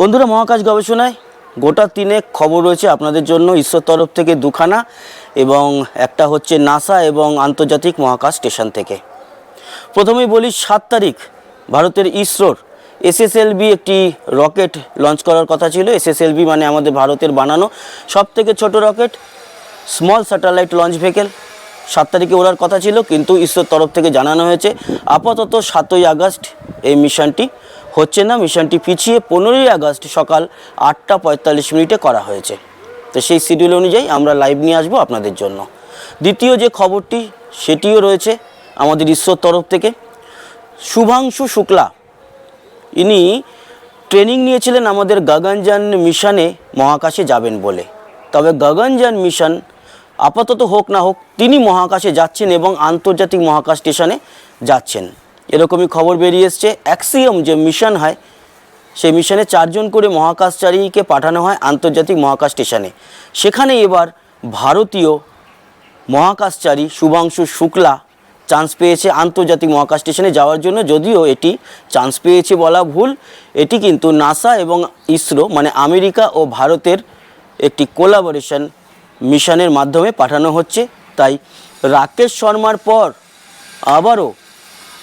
বন্ধুরা মহাকাশ গবেষণায় গোটা তিনেক খবর রয়েছে আপনাদের জন্য ইসরোর তরফ থেকে দুখানা এবং একটা হচ্ছে নাসা এবং আন্তর্জাতিক মহাকাশ স্টেশন থেকে। প্রথমেই বলি, সাত তারিখ, ভারতের ইসরোর এসএসএলভি একটি রকেট লঞ্চ করার কথা ছিল। এসএসএলভি মানে আমাদের ভারতের বানানো সব থেকে ছোট rocket small satellite launch vehicle সাত তারিখে ওড়ার কথা ছিল, কিন্তু ইসরোর তরফ থেকে জানানো হয়েছে। আপাতত সাতই আগস্ট এই মিশনটি হচ্ছে না, মিশনটি পিছিয়ে পনেরোই আগস্ট সকাল আটটা পঁয়তাল্লিশ মিনিটে করা হয়েছে। তো সেই শিডিউল অনুযায়ী আমরা লাইভ নিয়ে আসব আপনাদের জন্য। দ্বিতীয় যে খবরটি, সেটিও রয়েছে আমাদের ইসরোর তরফ থেকে। শুভাংশু শুক্লা, ইনি ট্রেনিং নিয়েছিলেন আমাদের গগনযান মিশনে, মহাকাশে যাবেন বলে। তবে গগনযান মিশন আপাতত হোক না হোক, তিনি মহাকাশে যাচ্ছেন এবং আন্তর্জাতিক মহাকাশ স্টেশনে যাচ্ছেন। এরকমই খবর বেরিয়ে এসছে। অ্যাক্সিয়ম যে মিশন হয়, সেই মিশনে চারজন করে মহাকাশচারীকে পাঠানো হয় আন্তর্জাতিক মহাকাশ স্টেশনে। সেখানে এবার ভারতীয় মহাকাশচারী শুভাংশু শুক্লা চান্স পেয়েছে আন্তর্জাতিক মহাকাশ স্টেশনে যাওয়ার জন্য। যদিও এটি চান্স পেয়েছে বলা ভুল, এটি কিন্তু নাসা এবং ইসরো মানে আমেরিকা ও ভারতের একটি কোলাবোরেশন মিশনের মাধ্যমে পাঠানো হচ্ছে। তাই রাকেশ শর্মার পর আবারও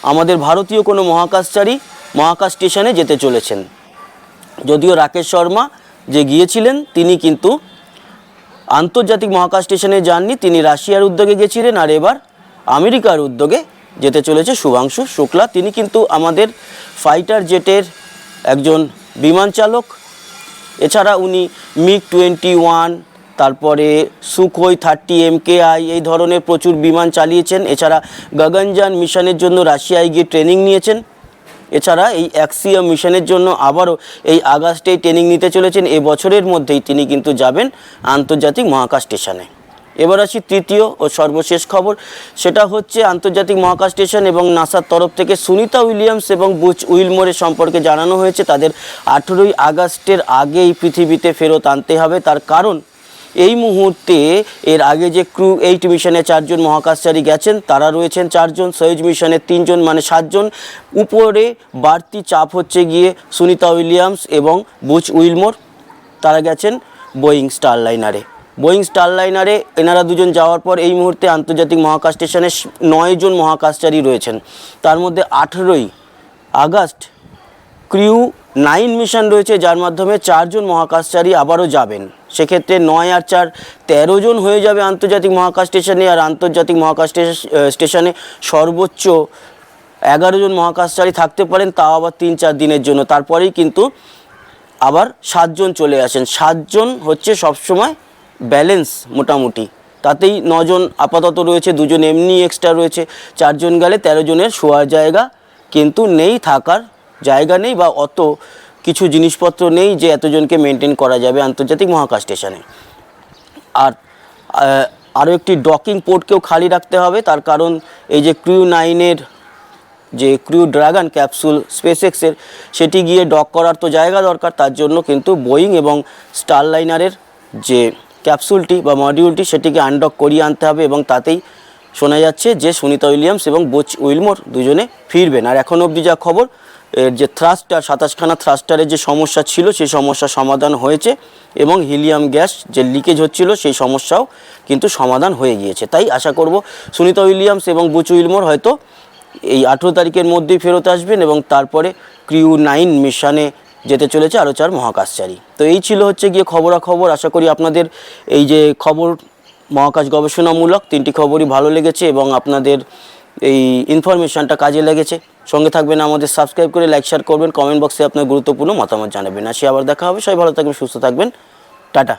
আমাদের ভারতীয় কোনো মহাকাশচারী মহাকাশ স্টেশনে যেতে চলেছেন। যদিও রাকেশ শর্মা যে গিয়েছিলেন, তিনি কিন্তু আন্তর্জাতিক মহাকাশ স্টেশনে যাননি, তিনি রাশিয়ার উদ্যোগে গেছিলেন আর এবার আমেরিকার উদ্যোগে যেতে চলেছে শুভাংশু শুক্লা। তিনি কিন্তু আমাদের ফাইটার জেটের একজন বিমান চালক। এছাড়া উনি মিগ টোয়েন্টি ওয়ান তারপরে সুখোই থার্টি এম এমকেআই, এই ধরনের প্রচুর বিমান চালিয়েছেন। এছাড়া গগনযান মিশনের জন্য রাশিয়ায় গিয়ে ট্রেনিং নিয়েছেন। এছাড়া এই অ্যাক্সিয়া মিশনের জন্য আবারও এই আগস্টেই ট্রেনিং নিতে চলেছেন। এ বছরের মধ্যেই তিনি কিন্তু যাবেন আন্তর্জাতিক মহাকাশ স্টেশনে। এবার আসি তৃতীয় ও সর্বশেষ খবর। সেটা হচ্ছে আন্তর্জাতিক মহাকাশ স্টেশন এবং নাসার তরফ থেকে সুনিতা উইলিয়ামস এবং বুচ উইলমোরের সম্পর্কে জানানো হয়েছে। তাদের আঠেরোই আগস্টের আগেই পৃথিবীতে ফেরত আনতে হবে। তার কারণ এই মুহূর্তে এর আগে যে ক্রু এইট মিশনে চারজন মহাকাশচারী গেছেন, তারা রয়েছেন চারজন সয়েজ মিশনে তিনজন মানে সাতজন। উপরে বাড়তি চাপ হচ্ছে গিয়ে সুনিতা উইলিয়ামস এবং বুচ উইলমোর, তারা গেছেন বোয়িং স্টারলাইনারে। বোয়িং স্টারলাইনারে এনারা দুজন যাওয়ার পর এই মুহূর্তে আন্তর্জাতিক মহাকাশ স্টেশনে নয়জন মহাকাশচারী রয়েছেন। তার মধ্যে আঠেরোই আগস্ট ক্রিউ নাইন মিশন রয়েছে, যার মাধ্যমে চারজন মহাকাশচারী আবারও যাবেন। সেক্ষেত্রে নয় আর চার তেরো জন হয়ে যাবে আন্তর্জাতিক মহাকাশ স্টেশনে, আর আন্তর্জাতিক মহাকাশ স্টেশ- স্টেশনে সর্বোচ্চ এগারো জন মহাকাশচারী থাকতে পারেন, তাও আবার তিন চার দিনের জন্য। তারপরেই কিন্তু আবার সাতজন চলে আসেন। সাতজন হচ্ছে সবসময় ব্যালেন্স মোটামুটি। তাতেই নজন আপাতত রয়েছে দুজন এমনি এক্সট্রা রয়েছে। চারজন গেলে তেরো জনের শোয়ার জায়গা কিন্তু নেই, থাকার জায়গা নেই বা অত কিছু জিনিসপত্র নেই যে এতজনকে মেনটেন করা যাবে আন্তর্জাতিক মহাকাশ স্টেশনে আর আরও একটি ডকিং পোর্টকেও খালি রাখতে হবে, তার কারণ এই যে ক্রিউ নাইনের যে ক্রিউ ড্রাগন ক্যাপসুল স্পেসএক্সের সেটি গিয়ে ডক করার তো জায়গা দরকার, তার জন্য কিন্তু বোয়িং এবং স্টারলাইনারের যে ক্যাপসুলটি বা মডিউলটি সেটিকে আনডক করিয়ে আনতে হবে এবং তাতেই শোনা যাচ্ছে যে সুনিতা উইলিয়ামস এবং বোচ উইলমোর দুজনে ফিরবেন। আর এখন অবধি যা খবর, এর যে থ্রাস্টার সাতাশখানা থ্রাস্টারের যে সমস্যা ছিল, সেই সমস্যার সমাধান হয়েছে এবং হিলিয়াম গ্যাস যে লিকেজ হচ্ছিল, সেই সমস্যাও কিন্তু সমাধান হয়ে গিয়েছে। তাই আশা করব সুনিতা উইলিয়ামস এবং বুচ উইলমোর হয়তো এই আঠেরো তারিখের মধ্যেই ফেরত আসবেন এবং তারপরে ক্রিউ নাইন মিশনে যেতে চলেছে আরও চার মহাকাশচারী। তো এই ছিল হচ্ছে গিয়ে খবরাখবর। আশা করি আপনাদের এই যে খবর মহাকাশ গবেষণামূলক তিনটি খবরই ভালো লেগেছে এবং আপনাদের এই ইনফরমেশনটা কাজে লেগেছে। সঙ্গে থাকবেন আমাদের সাবস্ক্রাইব করে লাইক শেয়ার করবেন কমেন্ট বক্সে আপনার গুরুত্বপূর্ণ মতামত জানাবেন। আসি আবার দেখা হবে। সবাই ভালো থাকবেন, সুস্থ থাকবেন। টাটা।